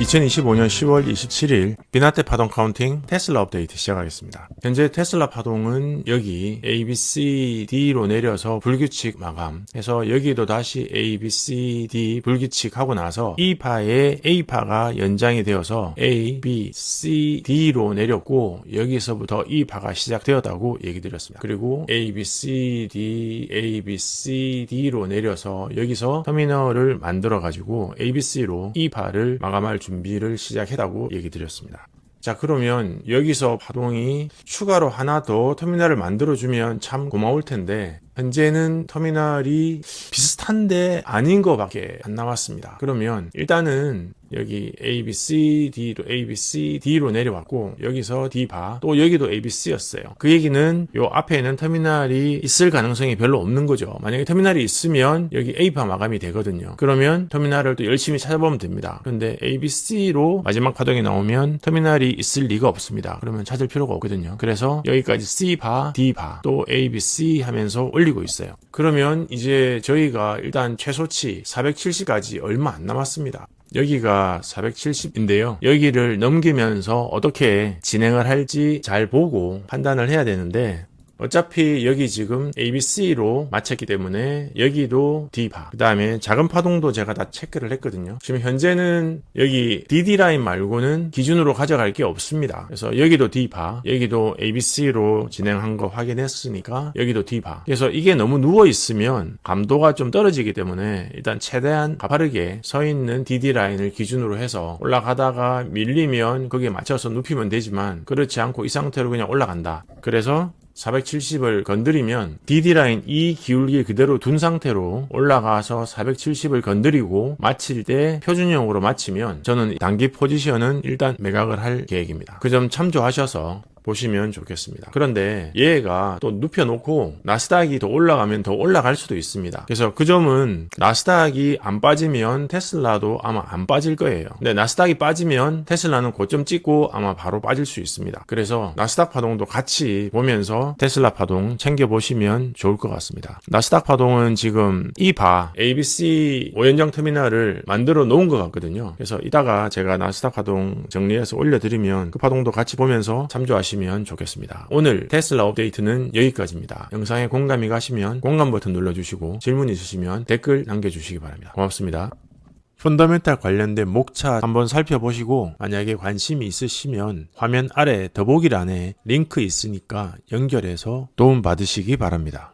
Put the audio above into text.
2025년 10월 27일 비나테 파동 카운팅 테슬라 업데이트 시작하겠습니다. 현재 테슬라 파동은 여기 A, B, C, D로 내려서 불규칙 마감해서 여기도 다시 A, B, C, D 불규칙 하고 나서 E 파에 A 파가 연장이 되어서 A, B, C, D로 내렸고 여기서부터 E 파가 시작되었다고 얘기 드렸습니다. 그리고 A, B, C, D, A, B, C, D로 내려서 여기서 터미널을 만들어 가지고 A, B, C로 E 파를 마감할 준비 를 시작했다고 얘기 드렸습니다. 자, 그러면 여기서 파동이 추가로 하나 더 터미널을 만들어주면 참 고마울 텐데, 현재는 터미널이 비슷한데 아닌 것밖에 안 남았습니다. 그러면 일단은 여기 A, B, C, D로 A, B, C, D로 내려왔고 여기서 D 바, 또 여기도 A, B, C였어요. 그 얘기는 요 앞에 있는 터미널이 있을 가능성이 별로 없는 거죠. 만약에 터미널이 있으면 여기 A 파 마감이 되거든요. 그러면 터미널을 또 열심히 찾아보면 됩니다. 그런데 A, B, C로 마지막 파동이 나오면 터미널이 있을 리가 없습니다. 그러면 찾을 필요가 없거든요. 그래서 여기까지 C 바, D 바, 또 A, B, C 하면서 올리고 있어요. 그러면 이제 저희가 일단 최소치 470까지 얼마 안 남았습니다. 여기가 470인데요. 여기를 넘기면서 어떻게 진행을 할지 잘 보고 판단을 해야 되는데 어차피 여기 지금 ABC로 맞췄기 때문에 여기도 D파. 그 다음에 작은 파동도 제가 다 체크를 했거든요. 지금 현재는 여기 DD 라인 말고는 기준으로 가져갈 게 없습니다. 그래서 여기도 D파 여기도 ABC로 진행한 거 확인했으니까 여기도 D파. 그래서 이게 너무 누워 있으면 감도가 좀 떨어지기 때문에 일단 최대한 가파르게 서 있는 DD 라인을 기준으로 해서 올라가다가 밀리면 거기에 맞춰서 눕히면 되지만 그렇지 않고 이 상태로 그냥 올라간다. 그래서 470을 건드리면 DD라인 이 기울기 그대로 둔 상태로 올라가서 470을 건드리고 마칠 때 표준형으로 마치면 저는 단기 포지션은 일단 매각을 할 계획입니다. 그 점 참조하셔서 보시면 좋겠습니다. 그런데 얘가 또 눕혀놓고 나스닥이 더 올라가면 더 올라갈 수도 있습니다. 그래서 그 점은 나스닥이 안 빠지면 테슬라도 아마 안 빠질 거예요. 근데 나스닥이 빠지면 테슬라는 고점 찍고 아마 바로 빠질 수 있습니다. 그래서 나스닥 파동도 같이 보면서 테슬라 파동 챙겨보시면 좋을 것 같습니다. 나스닥 파동은 지금 이 바 ABC 5연장 터미널을 만들어 놓은 것 같거든요. 그래서 이따가 제가 나스닥 파동 정리해서 올려드리면 그 파동도 같이 보면서 참조 하시면 좋겠습니다. 오늘 테슬라 업데이트는 여기까지입니다. 영상에 공감이 가시면 공감 버튼 눌러주시고 질문 있으시면 댓글 남겨주시기 바랍니다. 고맙습니다. 펀더멘탈 관련된 목차 한번 살펴보시고 만약에 관심이 있으시면 화면 아래 더보기란에 링크 있으니까 연결해서 도움 받으시기 바랍니다.